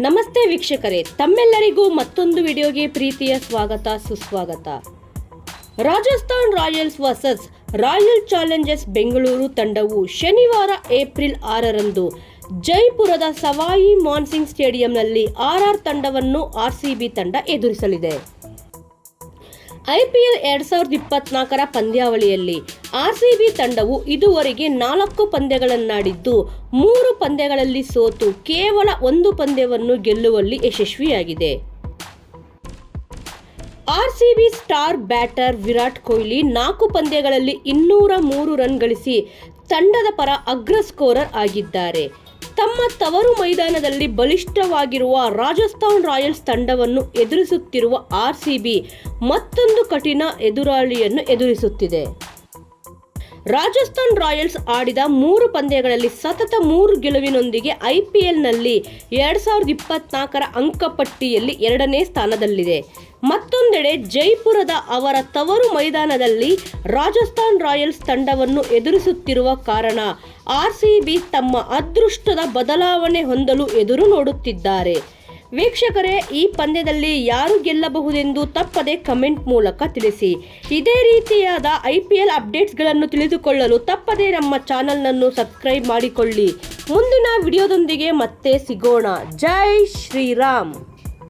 ನಮಸ್ತೆ ವೀಕ್ಷಕರೇ, ತಮ್ಮೆಲ್ಲರಿಗೂ ಮತ್ತೊಂದು ವಿಡಿಯೋಗೆ ಪ್ರೀತಿಯ ಸ್ವಾಗತ, ಸುಸ್ವಾಗತ. Rajasthan Royals versus Royal Challengers Bengaluru ತಂಡವು ಶನಿವಾರ ಏಪ್ರಿಲ್ ಆರರಂದು ಜೈಪುರದ ಸವಾಯಿ ಮಾನ್ಸಿಂಗ್ ಸ್ಟೇಡಿಯಂನಲ್ಲಿ ಆರ್ಆರ್ ತಂಡವನ್ನು ಆರ್ಸಿಬಿ ತಂಡ ಎದುರಿಸಲಿದೆ. ಐಪಿಎಲ್ ಎರಡ್ ಸಾವಿರದ ಇಪ್ಪತ್ನಾಲ್ಕರ ಪಂದ್ಯಾವಳಿಯಲ್ಲಿ ಆರ್ಸಿಬಿ ತಂಡವು ಇದುವರೆಗೆ ನಾಲ್ಕು ಪಂದ್ಯಗಳನ್ನಾಡಿದ್ದು, ಮೂರು ಪಂದ್ಯಗಳಲ್ಲಿ ಸೋತು ಕೇವಲ ಒಂದು ಪಂದ್ಯವನ್ನು ಗೆಲ್ಲುವಲ್ಲಿ ಯಶಸ್ವಿಯಾಗಿದೆ. RCB star batter Virat Kohli ನಾಲ್ಕು ಪಂದ್ಯಗಳಲ್ಲಿ ಇನ್ನೂರ ಮೂರು ರನ್ ಗಳಿಸಿ ತಂಡದ ಪರ ಅಗ್ರ ಸ್ಕೋರರ್ ಆಗಿದ್ದಾರೆ. ತಮ್ಮ ತವರು ಮೈದಾನದಲ್ಲಿ ಬಲಿಷ್ಠವಾಗಿರುವ ರಾಜಸ್ಥಾನ್ ರಾಯಲ್ಸ್ ತಂಡವನ್ನು ಎದುರಿಸುತ್ತಿರುವ ಆರ್ಸಿಬಿ ಮತ್ತೊಂದು ಕಠಿಣ ಎದುರಾಳಿಯನ್ನು ಎದುರಿಸುತ್ತಿದೆ. ರಾಜಸ್ಥಾನ್ ರಾಯಲ್ಸ್ ಆಡಿದ ಮೂರು ಪಂದ್ಯಗಳಲ್ಲಿ ಸತತ ಮೂರು ಗೆಲುವಿನೊಂದಿಗೆ ಐಪಿಎಲ್ನಲ್ಲಿ ಎರಡು ಸಾವಿರದ ಇಪ್ಪತ್ನಾಲ್ಕರ ಅಂಕಪಟ್ಟಿಯಲ್ಲಿ ಎರಡನೇ ಸ್ಥಾನದಲ್ಲಿದೆ. ಮತ್ತೊಂದೆಡೆ ಜೈಪುರದ ಅವರ ತವರು ಮೈದಾನದಲ್ಲಿ ರಾಜಸ್ಥಾನ್ ರಾಯಲ್ಸ್ ತಂಡವನ್ನು ಎದುರಿಸುತ್ತಿರುವ ಕಾರಣ ಆರ್ಸಿಬಿ ತಮ್ಮ ಅದೃಷ್ಟದ ಬದಲಾವಣೆ ಹೊಂದಲು ಎದುರು ನೋಡುತ್ತಿದ್ದಾರೆ. ವೀಕ್ಷಕರೇ, ಈ ಪಂದ್ಯದಲ್ಲಿ ಯಾರು ಗೆಲ್ಲಬಹುದೆಂದು ತಪ್ಪದೆ ಕಮೆಂಟ್ ಮೂಲಕ ತಿಳಿಸಿ. ಇದೇ ರೀತಿಯಾದ ಐ ಪಿ ಎಲ್ ಅಪ್ಡೇಟ್ಸ್ಗಳನ್ನು ತಿಳಿದುಕೊಳ್ಳಲು ತಪ್ಪದೇ ನಮ್ಮ ಚಾನಲ್ನನ್ನು ಸಬ್ಸ್ಕ್ರೈಬ್ ಮಾಡಿಕೊಳ್ಳಿ. ಮುಂದಿನ ವಿಡಿಯೋದೊಂದಿಗೆ ಮತ್ತೆ ಸಿಗೋಣ. ಜೈ ಶ್ರೀರಾಮ್.